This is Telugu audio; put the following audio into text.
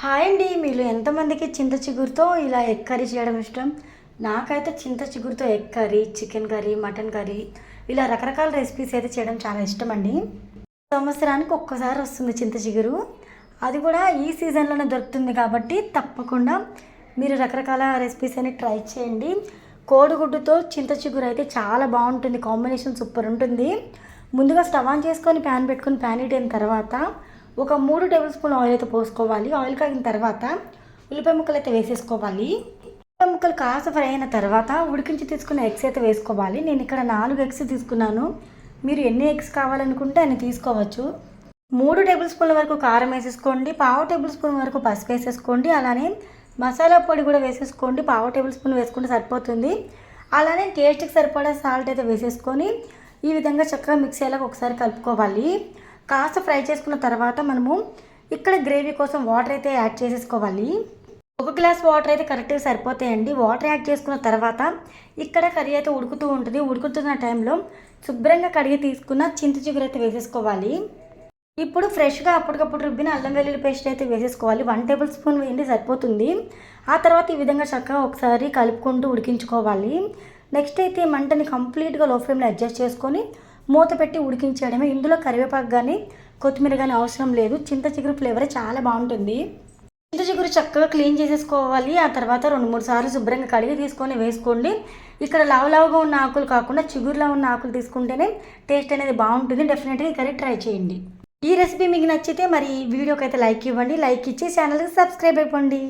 హాయ్ అండి మీరు ఎంతమందికి చింత చిగురుతో ఇలా ఎగ్ కర్రీ చేయడం ఇష్టం? నాకైతే చింత చిగురుతో egg curry chicken curry mutton curry ఇలా రకరకాల రెసిపీస్ అయితే చేయడం చాలా ఇష్టం అండి సంవత్సరానికి ఒక్కసారి వస్తుంది చింత చిగురు. అది కూడా ఈ సీజన్లోనే దొరుకుతుంది కాబట్టి తప్పకుండా మీరు రకరకాల రెసిపీస్ అని ట్రై చేయండి. కోడిగుడ్డుతో చింత చిగురు అయితే చాలా బాగుంటుంది కాంబినేషన్ సూపర్ ఉంటుంది. ముందుగా స్టవ్ ఆన్ చేసుకొని ప్యాన్ పెట్టుకొని ప్యాన్ హీట్ తర్వాత ఒక మూడు టేబుల్ స్పూన్ ఆయిల్ అయితే పోసుకోవాలి. ఆయిల్ కాగిన తర్వాత ఉల్లిపాయ ముక్కలు అయితే వేసేసుకోవాలి. ఉల్లిపాయ ముక్కలు కాస్త ఫ్రై అయిన తర్వాత ఉడికించి తీసుకున్న ఎగ్స్ అయితే వేసుకోవాలి. నేను ఇక్కడ నాలుగు ఎగ్స్ తీసుకున్నాను. మీరు ఎన్ని ఎగ్స్ కావాలనుకుంటే అన్ని తీసుకోవచ్చు. మూడు టేబుల్ స్పూన్ల వరకు కారం వేసేసుకోండి. పావు టేబుల్ స్పూన్ వరకు పసుపు వేసేసుకోండి. అలానే మసాలా పొడి కూడా వేసేసుకోండి. పావు టేబుల్ స్పూన్ వేసుకుంటే సరిపోతుంది. అలానే టేస్ట్కి సరిపడా సాల్ట్ అయితే వేసేసుకొని ఈ విధంగా చక్కగా మిక్స్ అయ్యేలాగా ఒకసారి కలుపుకోవాలి. కాస్త ఫ్రై చేసుకున్న తర్వాత మనము ఇక్కడ గ్రేవీ కోసం వాటర్ అయితే యాడ్ చేసేసుకోవాలి. ఒక గ్లాస్ వాటర్ అయితే కరెక్ట్గా సరిపోతాయండి. వాటర్ యాడ్ చేసుకున్న తర్వాత ఇక్కడ కర్రీ అయితే ఉడుకుతూ ఉంటుంది. ఉడుకుతున్న టైంలో శుభ్రంగా కడిగి తీసుకున్న చింత చిగురు అయితే వేసేసుకోవాలి. ఇప్పుడు ఫ్రెష్గా అప్పటికప్పుడు రుబ్బిన అల్లం వెల్లుల్లి పేస్ట్ అయితే వేసేసుకోవాలి. వన్ టేబుల్ స్పూన్ వేయండి సరిపోతుంది. ఆ తర్వాత ఈ విధంగా చక్కగా ఒకసారి కలుపుకుంటూ ఉడికించుకోవాలి. నెక్స్ట్ అయితే మంటని కంప్లీట్గా లో ఫ్లేమ్లో అడ్జస్ట్ చేసుకొని మూత పెట్టి ఉడికించేయడమే. ఇందులో కరివేపాకు కానీ కొత్తిమీర కానీ అవసరం లేదు. చింత చిగురు ఫ్లేవర్ చాలా బాగుంటుంది. చింత చిగురు చక్కగా క్లీన్ చేసేసుకోవాలి. ఆ తర్వాత రెండు మూడు సార్లు శుభ్రంగా కడిగి తీసుకొని వేసుకోండి. ఇక్కడ లావు లావుగా ఉన్న ఆకులు కాకుండా చిగురులో ఉన్న ఆకులు తీసుకుంటేనే టేస్ట్ అనేది బాగుంటుంది. డెఫినెట్గా ఈ కర్రీ ట్రై చేయండి. ఈ రెసిపీ మీకు నచ్చితే మరి వీడియోకి అయితే లైక్ ఇవ్వండి. లైక్ ఇచ్చి ఛానల్కి సబ్స్క్రైబ్ అయిపోండి.